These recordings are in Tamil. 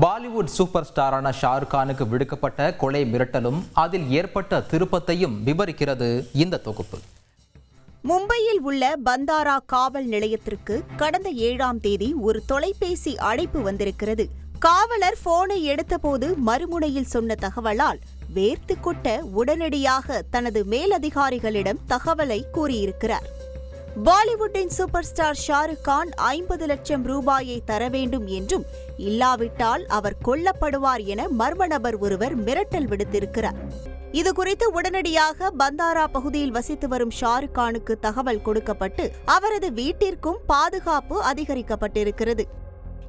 பாலிவுட் சூப்பர் ஸ்டாரான ஷாருக் கானுக்கு விடுக்கப்பட்ட கொலை மிரட்டலும் அதில் ஏற்பட்ட திருப்பத்தையும் விவரிக்கிறது இந்த தொகுப்பு. மும்பையில் உள்ள பந்தாரா காவல் நிலையத்திற்கு கடந்த ஏழாம் தேதி ஒரு தொலைபேசி அழைப்பு வந்திருக்கிறது. காவலர் போனை எடுத்தபோது மறுமுனையில் சொன்ன தகவலால் வேர்த்து கொட்ட உடனடியாக தனது மேலதிகாரிகளிடம் தகவலை கூறியிருக்கிறார். பாலிவுட்டின் சூப்பர் ஸ்டார் ஷாருக் கான் ஐம்பது லட்சம் ரூபாயை தர வேண்டும் என்றும் இல்லாவிட்டால் அவர் கொல்லப்படுவார் என மர்ம நபர் ஒருவர் மிரட்டல் விடுத்திருக்கிறார். இதுகுறித்து உடனடியாக பந்தாரா பகுதியில் வசித்து வரும் ஷாருக் கானுக்கு தகவல் கொடுக்கப்பட்டு அவரது வீட்டிற்கும் பாதுகாப்பு அதிகரிக்கப்பட்டிருக்கிறது.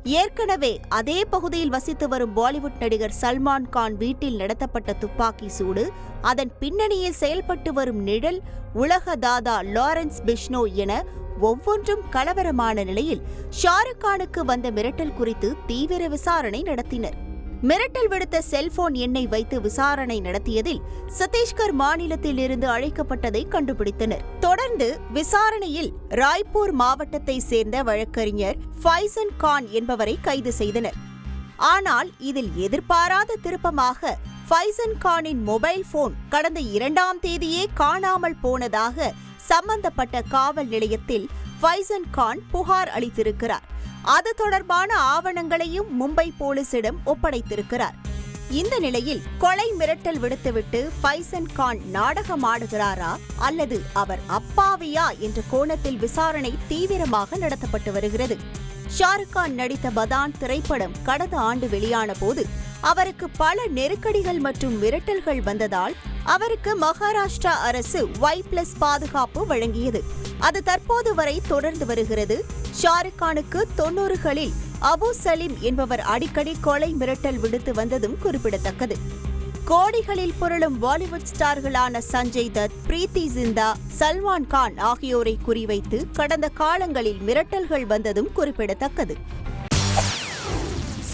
ஏற்கனவே அதே பகுதியில் வசித்து வரும் பாலிவுட் நடிகர் சல்மான் கான் வீட்டில் நடத்தப்பட்ட துப்பாக்கி சூடு அதன் பின்னணியில் செயல்பட்டு வரும் நிழல் உலக தாதா லாரன்ஸ் பிஷ்னோ என ஒவ்வொன்றும் கலவரமான நிலையில் ஷாருக் கானுக்கு வந்த மிரட்டல் குறித்து தீவிர விசாரணை நடத்தினர். மிரட்டல் விடுத்த செல்போன் எண்ணை வைத்து விசாரணை நடத்தியதில் சத்தீஸ்கர் மாநிலத்தில் இருந்து அழைக்கப்பட்டதை கண்டுபிடித்தனர். தொடர்ந்து விசாரணையில் ராய்ப்பூர் மாவட்டத்தை சேர்ந்த வழக்கறிஞர் ஃபைசன் கான் என்பவரை கைது செய்தனர். ஆனால் இதில் எதிர்பாராத திருப்பமாக ஃபைசன் கானின் மொபைல் போன் கடந்த இரண்டாம் தேதியே காணாமல் போனதாக சம்பந்தப்பட்ட காவல் நிலையத்தில் ஃபைசன் கான் புகார் அளித்திருக்கிறார். அது தொடர்பான ஆவணங்களையும் மும்பை போலீசிடம் ஒப்படைத்திருக்கிறார். இந்த நிலையில் கொலை மிரட்டல் விடுத்துவிட்டு பைசன் கான் நாடகமாடுகிறாரா அல்லது அவர் அப்பாவியா என்ற கோணத்தில் விசாரணை தீவிரமாக நடத்தப்பட்டு வருகிறது. ஷாருக் கான் நடித்த பதான் திரைப்படம் கடந்த ஆண்டு வெளியான போது அவருக்கு பல நெருக்கடிகள் மற்றும் மிரட்டல்கள் வந்ததால் அவருக்கு மகாராஷ்டிரா அரசு ஒய் பிளஸ் பாதுகாப்பு வழங்கியது. அது தற்போது வரை தொடர்ந்து வருகிறது. ஷாருக் கானுக்கு தொன்னூறுகளில் அபு சலீம் என்பவர் அடிக்கடி கொலை மிரட்டல் விடுத்து வந்ததும் குறிப்பிடத்தக்கது. கோடிகளில் புரளும் பாலிவுட் ஸ்டார்களான சஞ்சய் தத் பிரீத்தி ஜிந்தா சல்மான் கான் ஆகியோரை குறிவைத்து கடந்த காலங்களில் மிரட்டல்கள் வந்ததும் குறிப்பிடத்தக்கது.